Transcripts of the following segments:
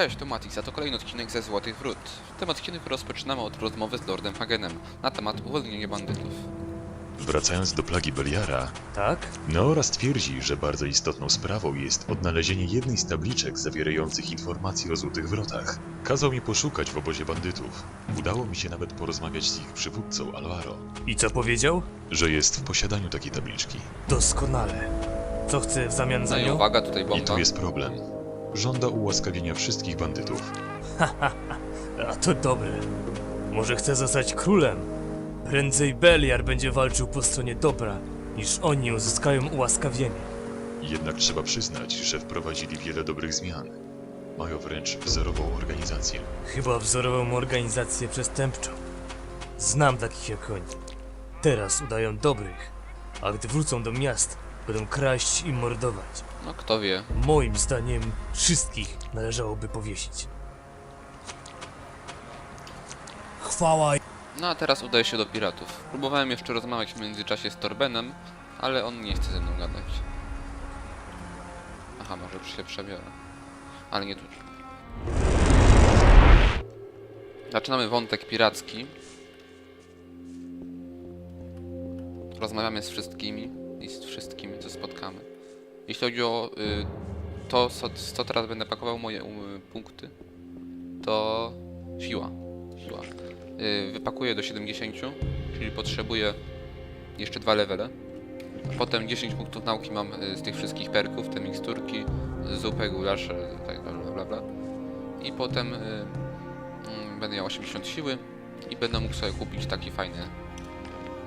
Cześć, to Matix, a to kolejny odcinek ze Złotych Wrót. W tym odcinku rozpoczynamy od rozmowy z Lordem Hagenem na temat uwolnienia bandytów. Wracając do plagi Beliara, Tak? Neoras twierdzi, że bardzo istotną sprawą jest odnalezienie jednej z tabliczek zawierających informacje o Złotych Wrotach. Kazał mi poszukać w obozie bandytów. Udało mi się nawet porozmawiać z ich przywódcą, Alvaro, I co powiedział? że jest w posiadaniu takiej tabliczki. Doskonale. Co chce w zamian za No i nią? uwaga, tutaj I bomba. tu jest problem. Żąda ułaskawienia wszystkich bandytów. A to dobre. Może chce zostać królem. Prędzej Beliar będzie walczył po stronie dobra, niż oni uzyskają ułaskawienie. Jednak trzeba przyznać, że wprowadzili wiele dobrych zmian. Mają wręcz wzorową organizację. Chyba wzorową organizację przestępczą. Znam takich jak oni. Teraz udają dobrych, a gdy wrócą do miast, będą kraść i mordować. No kto wie. Moim zdaniem wszystkich należałoby powiesić. Chwała No a teraz udaję się do piratów. Próbowałem jeszcze rozmawiać w międzyczasie z Torbenem, ale on nie chce ze mną gadać. Aha, może się przebiorę. Ale nie tu. Zaczynamy wątek piracki. Rozmawiamy z wszystkimi i z wszystkimi. Jeśli chodzi o y, to, co, co teraz będę pakował moje y, punkty, to siła. Siła. Y, wypakuję do 70, czyli potrzebuję jeszcze dwa levele. Potem 10 punktów nauki mam y, z tych wszystkich perków, te miksturki, zupę, gulasze, tak bla bla bla. I potem y, mm, będę miał 80 siły i będę mógł sobie kupić taki fajny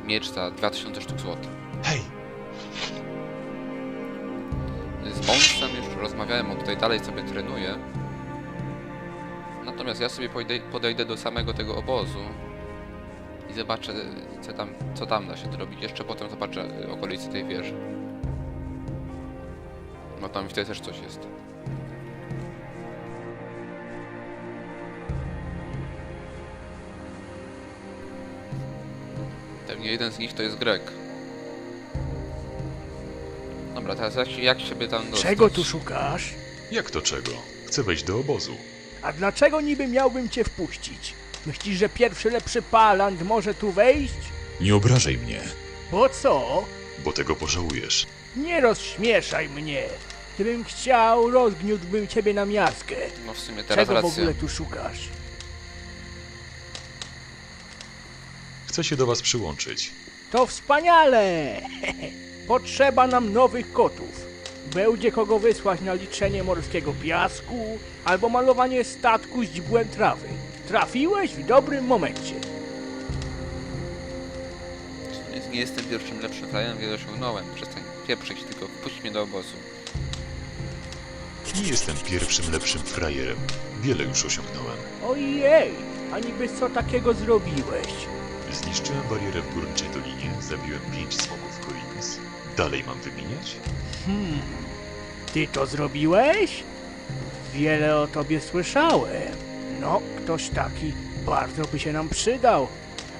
miecz za 2000 sztuk złota. Hej! Z Bonesem już rozmawiałem, on tutaj dalej sobie trenuje. Natomiast ja sobie podej podejdę do samego tego obozu i zobaczę, co tam, co tam da się zrobić. Jeszcze potem zobaczę y, okolice tej wieży. Bo tam tutaj też coś jest. Pewnie jeden z nich to jest Grek. Dobra, teraz jak, jak siebie tam dostać? Czego tu szukasz? Jak to czego? Chcę wejść do obozu. A dlaczego niby miałbym cię wpuścić? Myślisz, że pierwszy lepszy palant może tu wejść? Nie obrażaj mnie, Bo co? bo tego pożałujesz. Nie rozśmieszaj mnie. Gdybym chciał, rozgniótłbym ciebie na miazgę. No w sumie teraz Czego w ogóle tu szukasz? Chcę się do was przyłączyć. To wspaniale! Potrzeba nam nowych kotów. Będzie kogo wysłać na liczenie morskiego piasku albo malowanie statku z źdźbłem trawy. Trafiłeś w dobrym momencie. Nie- Nie jestem pierwszym lepszym krajem, wiele osiągnąłem. Przestań pieprzyć, tylko wpuść mnie do obozu. Nie jestem pierwszym lepszym frajerem. Wiele już osiągnąłem. Ojej, a niby co takiego zrobiłeś? Zniszczyłem barierę w górniczej dolinie, zabiłem pięć smoków Korins. Dalej mam wymieniać? Hmm, ty to zrobiłeś? Wiele o tobie słyszałem. No, ktoś taki bardzo by się nam przydał.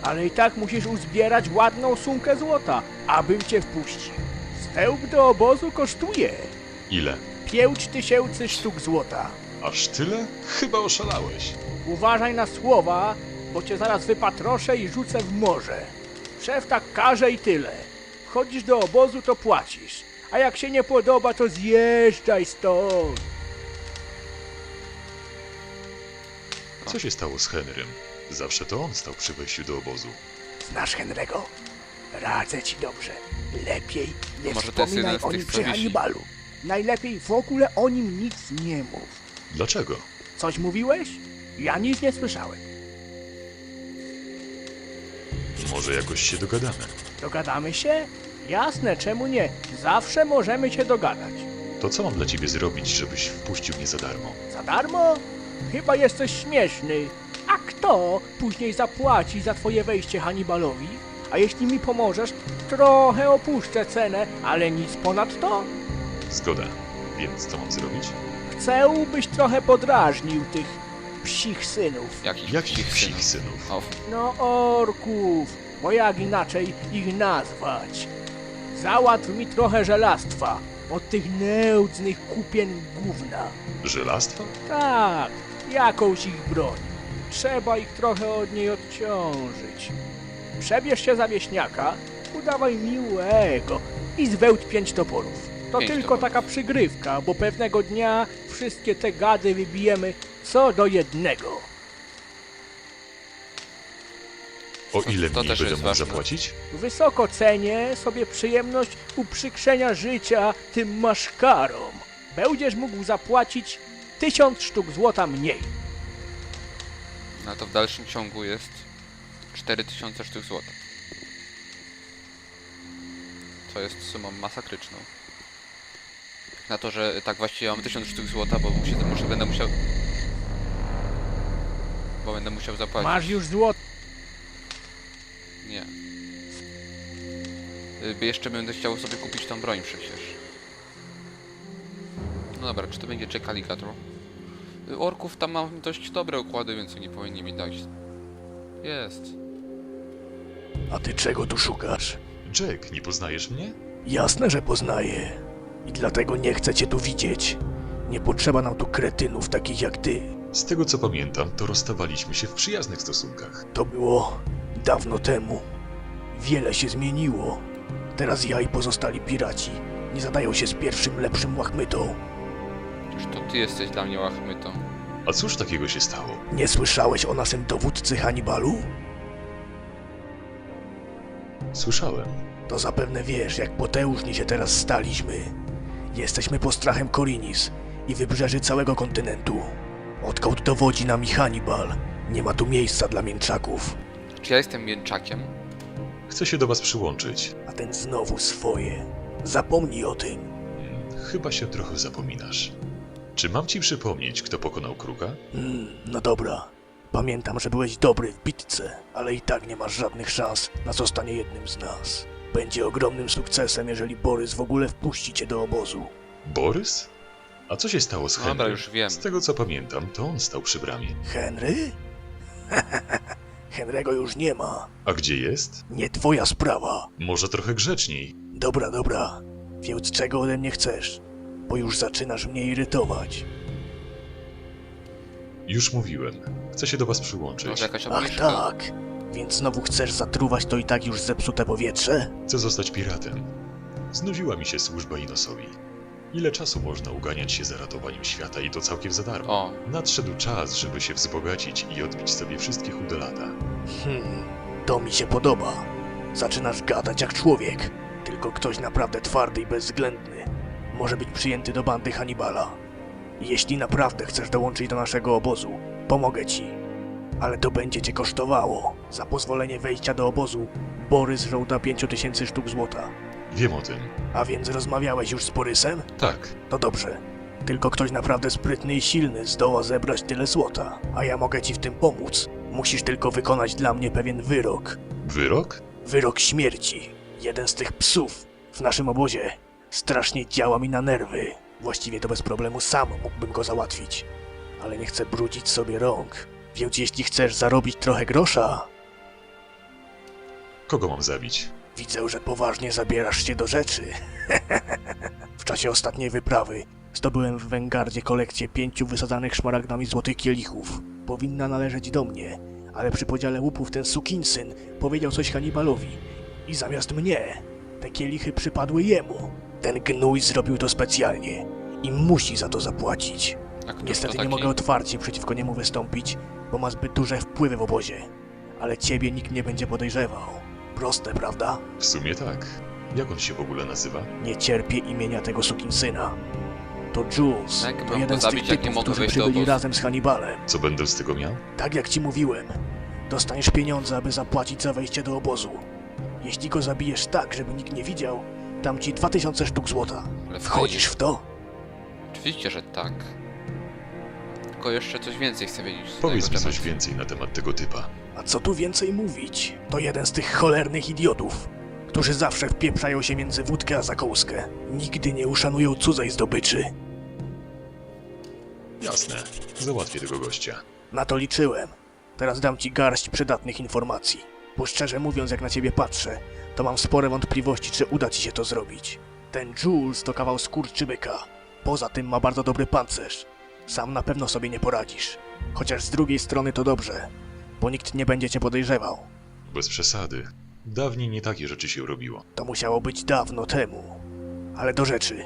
Ale i tak musisz uzbierać ładną sumkę złota, abym cię wpuścił. Wstęp do obozu kosztuje Ile? pięć tysięcy sztuk złota. Aż tyle? Chyba oszalałeś. Uważaj na słowa, bo cię zaraz wypatroszę i rzucę w morze. Szef tak każe i tyle. Wchodzisz do obozu, to płacisz. A jak się nie podoba, to zjeżdżaj stąd. Co się stało z Henrym? Zawsze to on stał przy wejściu do obozu. Znasz Henry'ego? Radzę ci dobrze. Lepiej nie Może to jest wspominaj jeden z o tych, nim co przy wisi. Hannibalu. Najlepiej w ogóle o nim nic nie mów. Dlaczego? Coś mówiłeś? Ja nic nie słyszałem. Może jakoś się dogadamy. Dogadamy się? Jasne, czemu nie? Zawsze możemy się dogadać. To co mam dla ciebie zrobić, żebyś wpuścił mnie za darmo? Za darmo? Chyba jesteś śmieszny. A kto później zapłaci za twoje wejście Hannibalowi? A jeśli mi pomożesz, trochę opuszczę cenę, ale nic ponadto. Zgoda. Więc co mam zrobić? Chcę, byś trochę podrażnił tych psich synów. Jakich Jakich psich psich synów? synów? O, No orków, bo jak inaczej ich nazwać? Załatw mi trochę żelastwa, Od tych nędznych kupien gówna. Żelastwo? Tak, jakąś ich broń. Trzeba ich trochę od niej odciążyć. Przebierz się za wieśniaka, udawaj miłego i zwełdź pięć toporów. To Pięć tylko taka przygrywka, bo pewnego dnia wszystkie te gady wybijemy co do jednego. O ile To mniej też będę jest mógł ważne. zapłacić? Wysoko cenię sobie przyjemność uprzykrzenia życia tym maszkarom. Będziesz mógł zapłacić tysiąc sztuk złota mniej. No to w dalszym ciągu jest 4000 sztuk złota. Co jest sumą masakryczną. Na to, że tak właściwie mam 1000 sztuk złota, bo muszę, muszę, będę musiał... Bo będę musiał zapłacić. Masz już złoto. Nie. Y, by Jeszcze będę chciał sobie kupić tą broń przecież. No dobra, czy to będzie Jack Alligator? Y, Orków tam mam dość dobre układy, więc oni powinni mi dać. Jest. A ty czego tu szukasz? Jack, nie poznajesz mnie? Jasne, że poznaję. I dlatego nie chcę cię tu widzieć. Nie potrzeba nam tu kretynów takich jak ty. Z tego co pamiętam, to rozstawaliśmy się w przyjaznych stosunkach. To było dawno temu. Wiele się zmieniło. Teraz ja i pozostali piraci nie zadają się z pierwszym lepszym łachmytą. Czy to ty jesteś dla mnie łachmytą? A cóż takiego się stało? Nie słyszałeś o naszym dowódcy Hannibalu? Słyszałem. To zapewne wiesz, jak potężni się teraz staliśmy. Jesteśmy postrachem Korinis i wybrzeży całego kontynentu. Odkąd dowodzi nami Hannibal, nie ma tu miejsca dla mięczaków, Czy ja jestem mięczakiem? Chcę się do was przyłączyć. a ten znowu swoje. Zapomnij o tym. Hmm, chyba się trochę zapominasz. Czy mam ci przypomnieć, kto pokonał kruka? Mm, no dobra. Pamiętam, że byłeś dobry w bitce, ale i tak nie masz żadnych szans na zostanie jednym z nas. Będzie ogromnym sukcesem, jeżeli Borys w ogóle wpuści cię do obozu. Borys? A co się stało z No dobra, Henrym? już wiem. Z tego co pamiętam, to on stał przy bramie. Henry? Henry'ego już nie ma. A gdzie jest? Nie twoja sprawa. Może trochę grzeczniej. Dobra, dobra. Więc czego ode mnie chcesz? Bo już zaczynasz mnie irytować. Już mówiłem. Chcę się do was przyłączyć. Może jakaś Ach obniżka? tak. Więc znowu chcesz zatruwać to i tak już zepsute powietrze? Chcę zostać piratem. Znudziła mi się służba Inosowi. Ile czasu można uganiać się za ratowaniem świata i to całkiem za darmo? O, Nadszedł czas, żeby się wzbogacić i odbić sobie wszystkie chude lata. Hmm, to mi się podoba. Zaczynasz gadać jak człowiek. Tylko ktoś naprawdę twardy i bezwzględny może być przyjęty do bandy Hannibala. Jeśli naprawdę chcesz dołączyć do naszego obozu, pomogę ci. Ale to będzie cię kosztowało. Za pozwolenie wejścia do obozu Borys żąda 5000 sztuk złota. Wiem o tym. A więc rozmawiałeś już z Borysem? Tak. To dobrze. Tylko ktoś naprawdę sprytny i silny zdoła zebrać tyle złota, a ja mogę ci w tym pomóc. Musisz tylko wykonać dla mnie pewien wyrok. Wyrok? Wyrok śmierci. Jeden z tych psów w naszym obozie strasznie działa mi na nerwy. Właściwie to bez problemu sam mógłbym go załatwić. Ale nie chcę brudzić sobie rąk. Więc jeśli chcesz zarobić trochę grosza, Kogo mam zabić? widzę, że poważnie zabierasz się do rzeczy. w czasie ostatniej wyprawy zdobyłem w Węgardzie kolekcję pięciu wysadzanych szmaragdami złotych kielichów. Powinna należeć do mnie, ale przy podziale łupów ten sukinsyn powiedział coś Hannibalowi i zamiast mnie te kielichy przypadły jemu. Ten gnój zrobił to specjalnie i musi za to zapłacić. Niestety nie mogę otwarcie przeciwko niemu wystąpić, bo ma zbyt duże wpływy w obozie. Ale ciebie nikt nie będzie podejrzewał. Proste, prawda? W sumie tak. Jak on się w ogóle nazywa? Nie cierpię imienia tego sukinsyna. To Jules, Jak to mam jeden go z tych zabić, jak nie typów, mogę którzy wejść do przybyli obozu? razem z Hannibalem. Co będę z tego miał? Tak jak ci mówiłem, dostaniesz pieniądze, aby zapłacić za wejście do obozu. Jeśli go zabijesz tak, żeby nikt nie widział, dam ci 2000 sztuk złota. Ale Wchodzisz w to? Oczywiście, że tak. Tylko jeszcze coś więcej chcę wiedzieć. Powiedz mi coś więcej na temat tego typa. A co tu więcej mówić? To jeden z tych cholernych idiotów, którzy zawsze wpieprzają się między wódkę a zakąskę. Nigdy nie uszanują cudzej zdobyczy. Jasne. Załatwię tego gościa. Na to liczyłem. Teraz dam ci garść przydatnych informacji. Bo szczerze mówiąc, jak na ciebie patrzę, to mam spore wątpliwości, czy uda ci się to zrobić. Ten Jules to kawał skurczybyka. Poza tym ma bardzo dobry pancerz. Sam na pewno sobie nie poradzisz. Chociaż z drugiej strony to dobrze, bo nikt nie będzie cię podejrzewał. Bez przesady. Dawniej nie takie rzeczy się robiło. To musiało być dawno temu. Ale do rzeczy.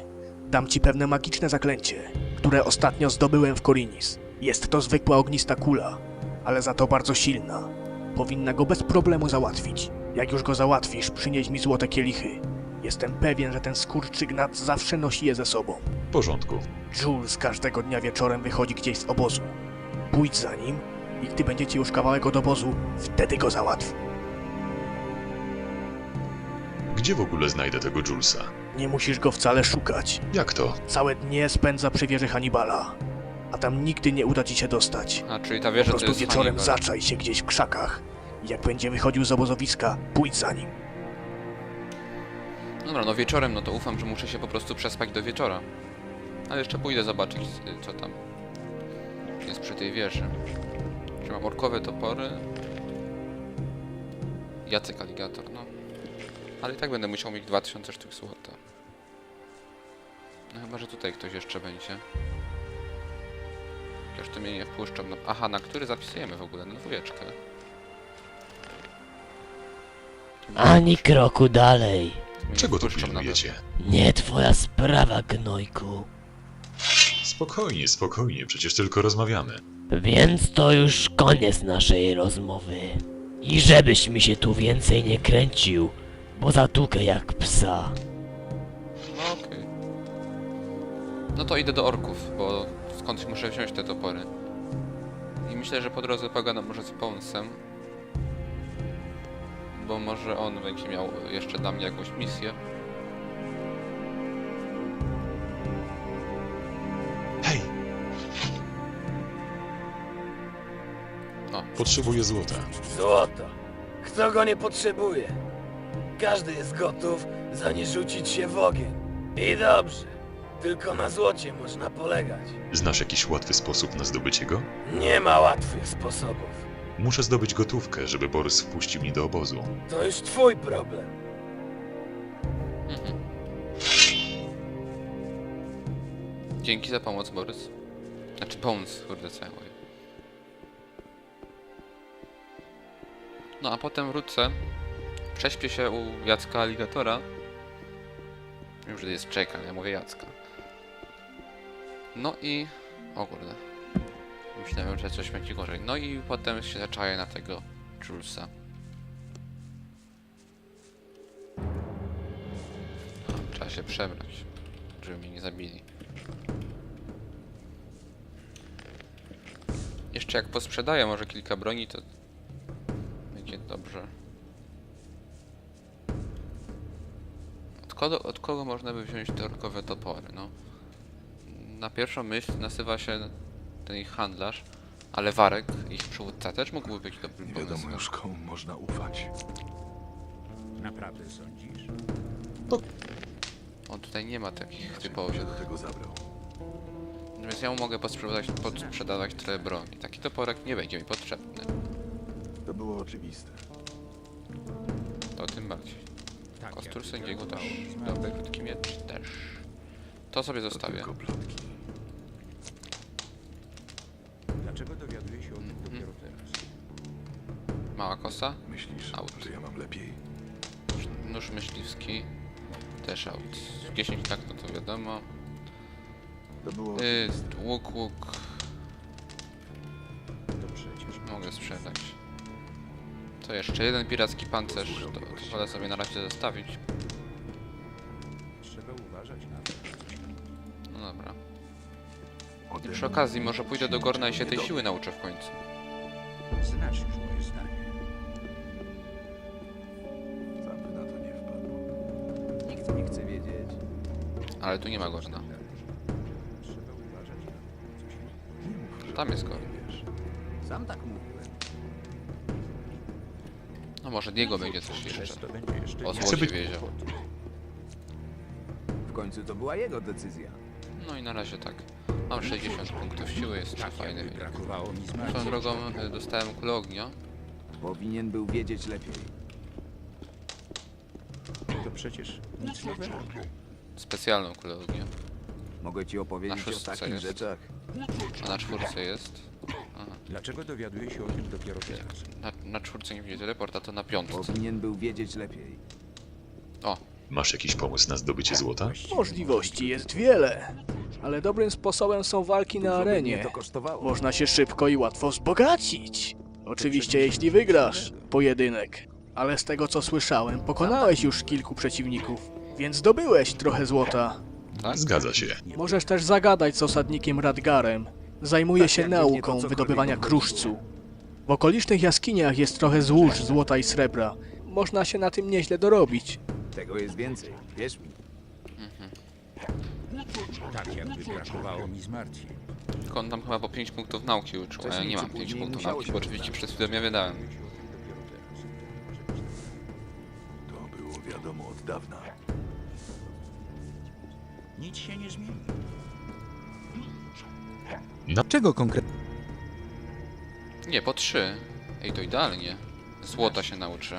Dam ci pewne magiczne zaklęcie, które ostatnio zdobyłem w Korinis. Jest to zwykła ognista kula, ale za to bardzo silna. Powinna go bez problemu załatwić. Jak już go załatwisz, przynieś mi złote kielichy. Jestem pewien, że ten skurczygnat zawsze nosi je ze sobą. W porządku. Jules każdego dnia wieczorem wychodzi gdzieś z obozu. Pójdź za nim i gdy będziecie już kawałek od obozu, wtedy go załatw. Gdzie w ogóle znajdę tego Julesa? Nie musisz go wcale szukać. Jak to? Całe dnie spędza przy wieży Hannibala, a tam nigdy nie uda ci się dostać. A, czyli ta Po wieża to prostu jest wieczorem Hannibal. zaczaj się gdzieś w krzakach. I Jak będzie wychodził z obozowiska, pójdź za nim. Dobra, no wieczorem, no to ufam, że muszę się po prostu przespać do wieczora. Ale jeszcze pójdę zobaczyć, y, co tam jest przy tej wieży. Czy mam orkowe topory? Jacek Aligator, no. Ale i tak będę musiał mieć 2000 sztuk złota. No chyba, że tutaj ktoś jeszcze będzie. Chociaż to mnie nie wpuszczą. No, aha, na który zapisujemy w ogóle? Na dwójeczkę. Ani kroku dalej. Czego tu pilnujecie? Nie twoja sprawa, gnojku. Spokojnie, spokojnie, przecież tylko rozmawiamy. Więc to już koniec naszej rozmowy. I żebyś mi się tu więcej nie kręcił, bo zatukę jak psa. No okej. No to idę do orków, bo skądś muszę wziąć te topory. I myślę, że po drodze pogadam może z Ponsem. Bo może on będzie miał jeszcze dla mnie jakąś misję. Hej! O. Potrzebuję złota. Złota. Kto go nie potrzebuje? Każdy jest gotów, za nie rzucić się w ogień. I dobrze. Tylko na złocie można polegać. Znasz jakiś łatwy sposób na zdobycie go? Nie ma łatwych sposobów. Muszę zdobyć gotówkę, żeby Borys wpuścił mnie do obozu. To już twój problem. Mhm. Dzięki za pomoc, Borys. Znaczy Pons, kurde, co ja mówię. No a potem wrócę. Prześpię się u Jacka Aligatora. Już jest czeka, ja mówię Jacka. No i... O kurde. Myślałem, że coś będzie gorzej. No i potem się zaczaję na tego Julesa. Trzeba się przebrać, żeby mnie nie zabili. Jeszcze jak posprzedaję może kilka broni, to będzie dobrze. Od kogo, od kogo można by wziąć te orkowe topory? No, na pierwszą myśl nazywa się ten ich handlarz, ale Warek, ich przywódca, też mógłby być dobrym Nie wiadomo pomysłem. już komu można ufać. Naprawdę sądzisz? On tutaj nie ma takich Czym się typowych. do tego zabrał? Więc ja mu mogę posprzedawać, podsprzedawać trochę broni. Taki toporek nie będzie mi potrzebny. To było oczywiste. To tym bardziej. Tak, Kostur sędziego też. Dobry krótki miecz też. To sobie To zostawię. tylko plotki. Lepiej? Nóż- myśliwski. Też out. 10 tak, no to wiadomo. To było oczywiste. łuk, łuk. To przecież Mogę sprzedać. To jeszcze jeden piracki pancerz. To, to wolę sobie na razie zostawić. trzeba uważać na to. No dobra. I przy okazji może pójdę do Gorna i się tej siły nauczę w końcu. Znasz już Ale tu nie ma Gorna. Tam jest Gorn. Sam tak mówiłem. No może Diego będzie coś jeszcze. O być- wiedział. W końcu to była jego decyzja. No i na razie tak. Mam 60 punktów siły, jest Tak fajny wynik. zmartwień. drogą y, dostałem kulę ognia. Powinien był wiedzieć lepiej. To przecież nic nowego. Specjalną kolegię. Mogę ci Na opowiedzieć o szóstce takich jest. rzeczach. A na czwórce jest. Aha. Dlaczego dowiaduję się o tym dopiero teraz? Na, na czwórce nie widzę teleport, a to na piątce. Powinien był wiedzieć lepiej. O, Masz jakiś pomysł na zdobycie złota? Możliwości jest wiele, ale dobrym sposobem są walki na Dużo by mnie arenie. to kosztowało. Można się szybko i łatwo wzbogacić. Oczywiście jeśli wygrasz pojedynek. Ale z tego co słyszałem, pokonałeś już kilku przeciwników, więc zdobyłeś trochę złota. tak? Zgadza się. Możesz też zagadać z osadnikiem Radgarem. Zajmuje Tak, się nauką wydobywania kruszcu. W okolicznych jaskiniach jest trochę złóż złota i srebra. Można się na tym nieźle dorobić. Tego jest więcej, wierz mi. Tak jakby brakowało mi zmartwień. Tylko on tam chyba po 5 punktów nauki uczył, a ja nie mam 5 później punktów nauki, bo oczywiście przed chwilą je wydałem. To było wiadomo od dawna. Nic się nie zmieni. Czego konkretnie? Nie, po 3. Ej, to idealnie. Złota się nauczy.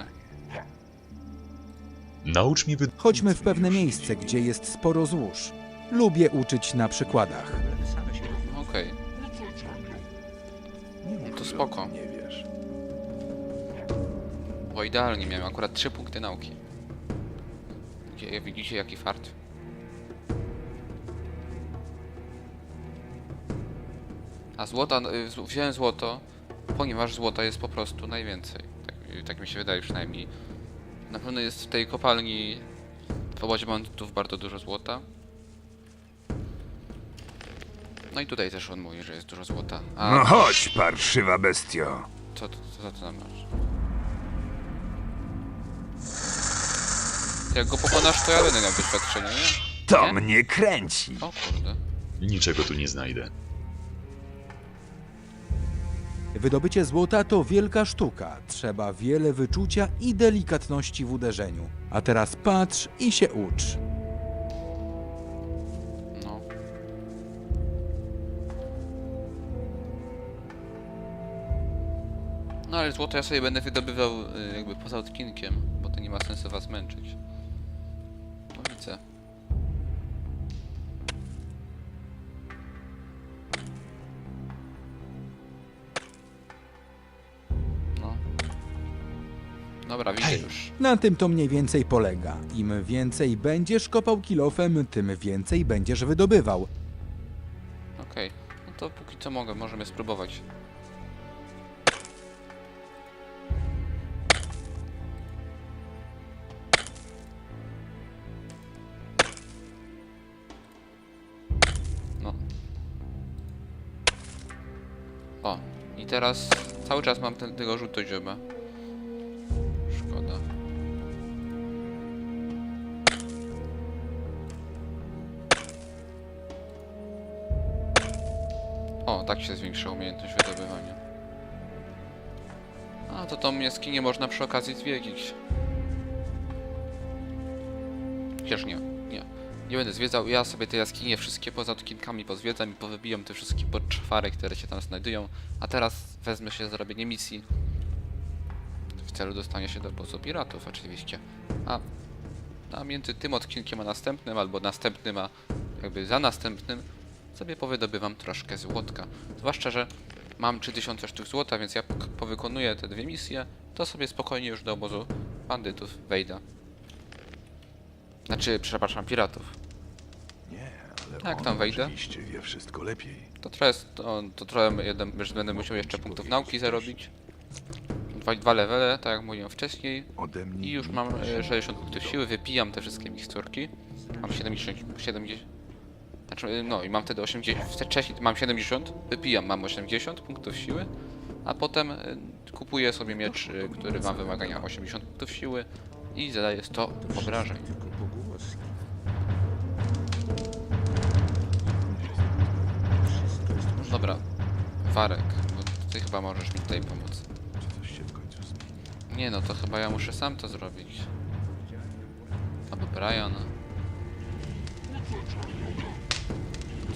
Naucz mnie wy... Chodźmy w pewne miejsce, gdzie jest sporo złóż. Lubię uczyć na przykładach. Okej. No to spoko. Nie wiesz. Bo idealnie miałem akurat 3 punkty nauki. Gdzie, widzicie jaki fart? A złota, y, z- wziąłem złoto, ponieważ złota jest po prostu najwięcej. Tak, y, tak mi się wydaje przynajmniej. Na pewno jest w tej kopalni w obozie bandytów bardzo dużo złota. No i tutaj też on mówi, że jest dużo złota. A No chodź, parszywa bestio. co, co, co ty tam masz? Jak go pokonasz, to ja będę miał doświadczenie, nie? To Nie? mnie kręci. O kurde. Niczego tu nie znajdę. Wydobycie złota to wielka sztuka. Trzeba wiele wyczucia i delikatności w uderzeniu. A teraz patrz i się ucz. No. No ale złoto ja sobie będę wydobywał y, jakby poza odcinkiem, bo to nie ma sensu was męczyć. Dobra, widzę Hej. już. Na tym to mniej więcej polega. Im więcej będziesz kopał kilofem, tym więcej będziesz wydobywał. Okej. No to póki co mogę, możemy spróbować. No. O, i teraz cały czas mam ten, tego żółtozioba. Szkoda. Tak się zwiększa umiejętność wydobywania. A, to tą jaskinię można przy okazji zwiedzić. Chociaż nie, nie. Nie będę zwiedzał, ja sobie te jaskinie wszystkie poza odcinkami pozwiedzam i powybijam te wszystkie podczwary, które się tam znajdują. A teraz wezmę się za zrobienie misji. W celu dostania się do obozu piratów oczywiście. A, a między tym odcinkiem a następnym, albo następnym a jakby za następnym, sobie powydobywam troszkę złotka. Zwłaszcza, że mam 3000 sztuk złota, więc jak powykonuję te dwie misje, to sobie spokojnie już do obozu bandytów wejdę. Znaczy, przepraszam, piratów. Nie, ale Tak, tam wejdę. oczywiście wie wszystko lepiej. To trochę, to, to trochę jeden, już będę musiał jeszcze punktów nauki zarobić. Dwa, dwa levele, tak jak mówiłem wcześniej. Ode mnie I już mam się e, 60 punktów siły, wypijam te wszystkie miksturki. Mam 70, 70. Znaczy, no i mam wtedy 80. Wcześniej mam 70, wypijam, mam 80 punktów siły, a potem e, kupuję sobie miecz, e, który ma wymagania 80 punktów siły i zadaję 100 obrażeń. Dobra, Warek, bo ty chyba możesz mi tutaj pomóc. Nie no, to chyba ja muszę sam to zrobić. Albo Brian.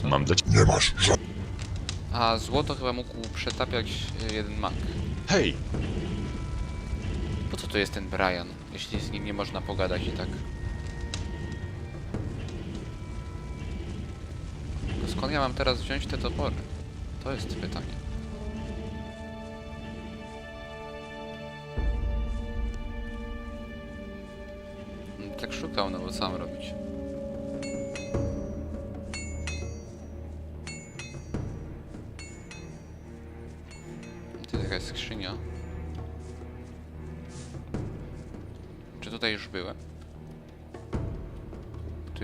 Mam dla ciebie... Nie masz A złoto chyba mógł przetapiać e, jeden mag. Hej! Po co tu jest ten Brian, jeśli z nim nie można pogadać i tak? skąd ja mam teraz wziąć te topory? To jest pytanie. Mm, Tak szukał, no bo co mam robić?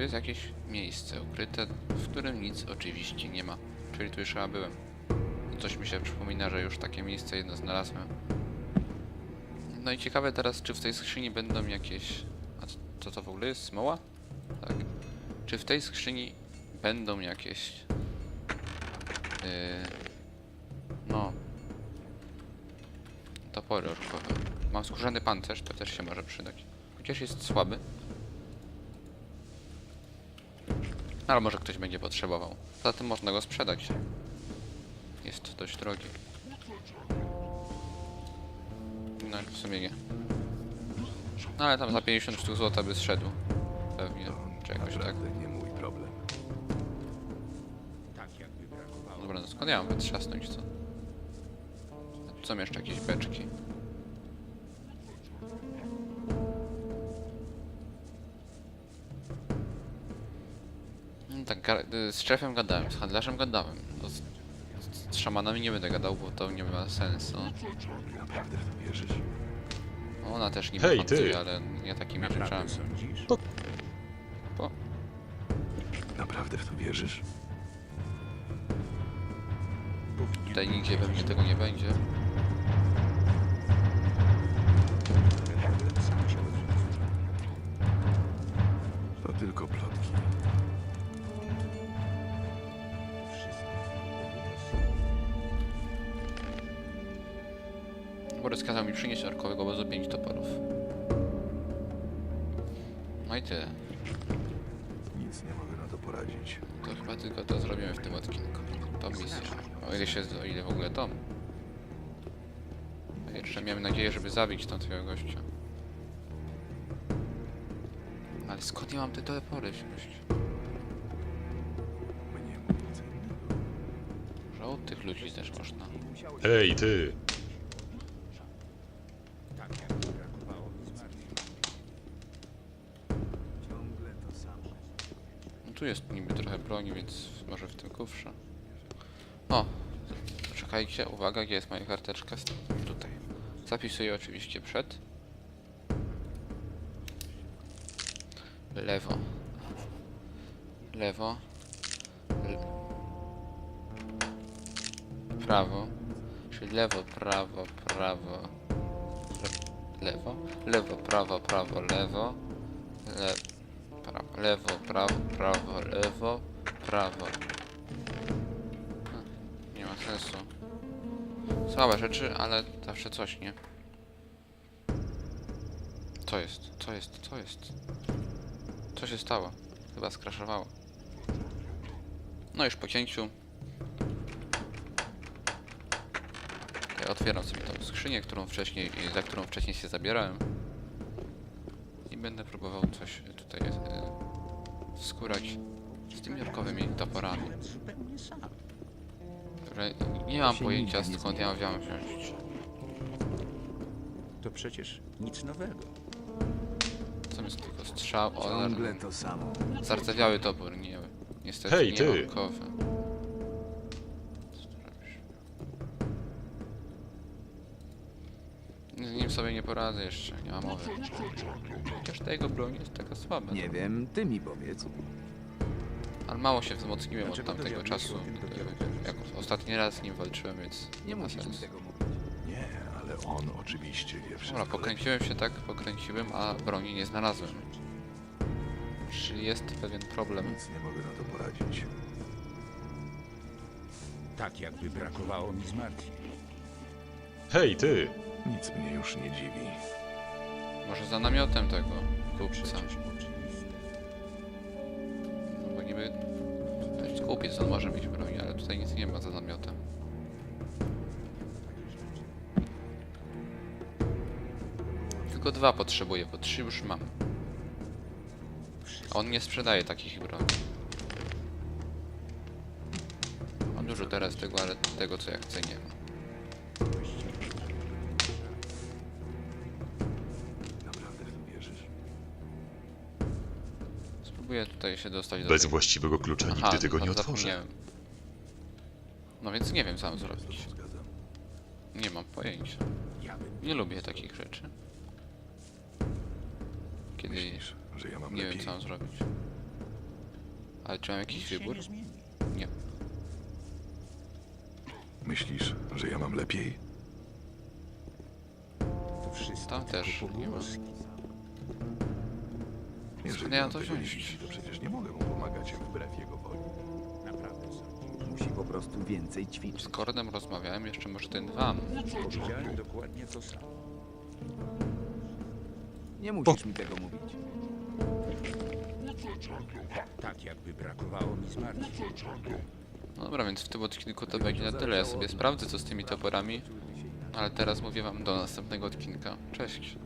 Jest jakieś miejsce ukryte, w którym nic oczywiście nie ma. Czyli tu już chyba byłem. Coś mi się przypomina, że już takie miejsce jedno znalazłem. No i ciekawe teraz, czy w tej skrzyni będą jakieś... A co- co to w ogóle jest? Smoła? Tak. Czy w tej skrzyni będą jakieś... Yy... No... Topory orkowe. Mam skórzany pancerz, to też się może przydać. Chociaż jest słaby. Ale może ktoś będzie potrzebował. Poza tym można go sprzedać. Jest dość drogi. No w sumie nie. No ale tam za 50 sztuk złota by zszedł. Pewnie. Czy jakoś tak. Nie mój problem. Tak. Dobra, no skąd ja mam wytrzasnąć co? Tu Są jeszcze jakieś beczki. Z szefem gadałem, z handlarzem gadałem. To z, z, z szamanami nie będę gadał, bo to nie ma sensu. Naprawdę w to wierzysz? Ona też nie Hej, handluje, ty! ale nie takimi rzeczami. Naprawdę sądzisz? Po, Naprawdę w to wierzysz? Tutaj nigdzie pewnie tego nie będzie. Kazał mi przynieść orkowego obozu 5 toporów. No i tyle. Nic nie mogę na to poradzić. To chyba tylko to zrobimy w tym odcinku. Tą misję. O ile się, o ile w ogóle tą. A Jeszcze miałem nadzieję, żeby zabić tam twojego gościa. No Ale skąd ja mam te topory wziąć? Od tych ludzi też można. Ej, ty! Tu jest niby trochę broni, więc może w tym kufrze. O! Czekajcie, uwaga, gdzie jest moja karteczka? Tutaj. Zapisuję oczywiście przed. Lewo. Lewo. Le... Prawo. Czyli lewo, prawo, prawo. Le... Lewo. Lewo, prawo, prawo, lewo. Le... Lewo, prawo, prawo, lewo, prawo. Hm, Nie ma sensu. Słabe rzeczy, ale zawsze coś, nie? Co jest? Co jest? Co jest? Co się stało? Chyba skraszowało. No już po cięciu. Ja otwieram sobie tą skrzynię, którą wcześniej, za którą wcześniej się zabierałem. I będę próbował coś tutaj wskórać z tymi orkowymi toporami, które nie mam pojęcia skąd ja mam wziąć. To przecież nic nowego. Są jest tylko strzał, Ciągle o, to samo. zardzewiały topór, nie, niestety Hej, nie ty! orkowy. Co tu robisz? Z nim sobie nie poradzę jeszcze, nie ma mowy. Chociaż ta jego broń jest taka słaba. Nie wiem, ty mi powiedz. Ale mało się wzmocniłem od Dlaczego tamtego dowiadujesz się czasu, o tym dopiero jak, teraz? jak ostatni raz z nim walczyłem, więc Nie ma musisz mi sensu. tego mówić. Nie, ale on oczywiście wie wszystko. Dobra, pokręciłem się tak, pokręciłem, a broni nie znalazłem. Czyli jest pewien problem. Nic nie mogę na to poradzić. Tak jakby brakowało mi zmartwień. Hej, ty! Nic mnie już nie dziwi. Może za namiotem tego kupca. No bo niby... To jest kupiec, on może mieć broń, ale tutaj nic nie ma za namiotem. Tylko dwa potrzebuję, bo trzy już mam. A on nie sprzedaje takich broni. dużo teraz tego, ale tego co ja chcę nie ma. Spróbuję tutaj się dostać do Bez tej- właściwego klucza Aha, nigdy tego nie otworzę. zapomniałem. No więc nie wiem co mam zrobić. Nie mam pojęcia. Nie lubię takich rzeczy. Kiedy Myślisz, że ja mam nie lepiej? wiem co mam zrobić. Ale czy mam jakiś wybór? Nie. Myślisz, że ja mam lepiej? To wszystko Tam tylko też nie ma. pogłoski. Jeżeli ja to tego nie wziąć? widzi, to przecież nie mogę mu pomagać wbrew jego woli. Naprawdę sądzisz? Musi po prostu więcej ćwiczyć. Z Kordem rozmawiałem, jeszcze może ten wam. Powiedziałem dokładnie to samo. Nie musisz mi tego mówić. Tak jakby brakowało mi zmartwień. No dobra, więc w tym odcinku to będzie na tyle. Ja sobie sprawdzę co z tymi toporami. Ale teraz mówię wam do następnego odcinka. Cześć.